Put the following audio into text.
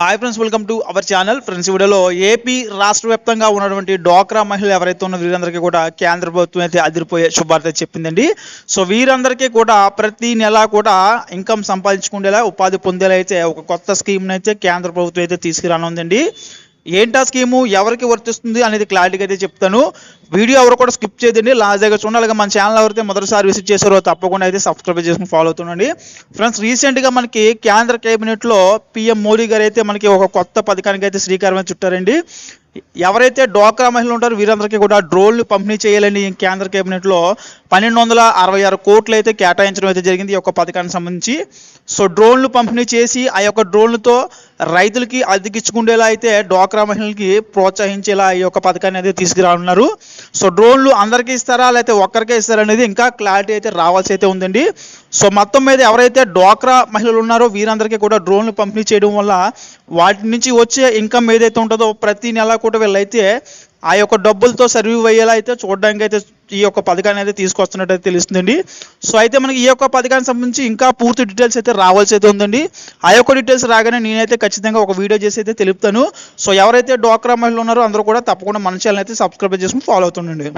Hi friends welcome to our channel friends వీడియోలో AP రాష్ట్ర వ్యాప్తంగా ఉన్నటువంటి డ్వాక్రా మహిళలు ఎవరైతే ఉన్న వీరందరికీ కూడా కేంద్ర ప్రభుత్వం అయితే అదిరిపోయే శుభార్త చెప్పిందండి. సో వీరందరికీ కూడా ప్రతి నెల కూడా ఇన్కమ్ సంపాదించుకునేలా ఉపాధి పొందేలా అయితే ఒక కొత్త స్కీమ్ని అయితే కేంద్ర ప్రభుత్వం అయితే తీసుకురానుందండి. ఏంటా స్కీము ఎవరికి వర్తిస్తుంది అనేది క్లారిటీగా అయితే చెప్తాను. వీడియో ఎవరు కూడా స్కిప్ చేయదండి. లాస్ట్ దగ్గర చూడండి. అలాగే మన ఛానల్ ఎవరైతే మొదటిసారి విజిట్ చేశారో తప్పకుండా అయితే సబ్స్క్రైబ్ చేసుకుని ఫాలో అవుతుండండి. ఫ్రెండ్స్ రీసెంట్గా మనకి కేంద్ర కేబినెట్లో పిఎం మోడీ గారు అయితే మనకి ఒక కొత్త పథకానికి అయితే శ్రీకారం చుట్టారండి. ఎవరైతే డ్వాక్రా మహిళలు ఉంటారో వీరందరికీ కూడా డ్రోన్లు పంపిణీ చేయాలని కేంద్ర కేబినెట్లో పన్నెండు వందల అరవై ఆరు కోట్లు అయితే కేటాయించడం అయితే జరిగింది ఈ యొక్క పథకానికి సంబంధించి. సో డ్రోన్లు పంపిణీ చేసి ఆ యొక్క డ్రోన్లతో రైతులకి అద్దెకిచ్చుకుండేలా అయితే డ్వాక్రా మహిళలకి ప్రోత్సహించేలా ఈ యొక్క పథకాన్ని అయితే తీసుకురానున్నారు. సో డ్రోన్లు అందరికీ ఇస్తారా? లేకపోతే ఒక్కరికే ఇస్తారా అనేది ఇంకా క్లారిటీ అయితే రావాల్సి అయితే ఉందండి. సో మొత్తం మీద ఎవరైతే డ్వాక్రా మహిళలు ఉన్నారో వీరందరికీ కూడా డ్రోన్లు పంపిణీ చేయడం వల్ల వాటి నుంచి వచ్చే ఇన్కమ్ ఏదైతే ఉంటుందో ప్రతి నెల కూడా వీళ్ళైతే ఆ యొక్క డబ్బులతో సర్వీవ్ అయ్యేలా అయితే చూడడానికి అయితే ఈ యొక్క పథకాన్ని అయితే తీసుకొస్తున్నట్టు అయితే తెలుస్తుందండి. సో అయితే మనకి ఈ యొక్క పథకానికి సంబంధించి ఇంకా పూర్తి డీటెయిల్స్ అయితే రావాల్సి అయితే ఉందండి. ఆ యొక్క డీటెయిల్స్ రాగానే నేనైతే ఖచ్చితంగా ఒక వీడియో చేసి అయితే తెలుపుతాను. సో ఎవరైతే డ్వాక్రా మహిళలు ఉన్నారో అందరూ కూడా తప్పకుండా మన ఛానల్ అయితే సబ్స్క్రైబ్ చేసుకుని ఫాలో అవుతుండండి.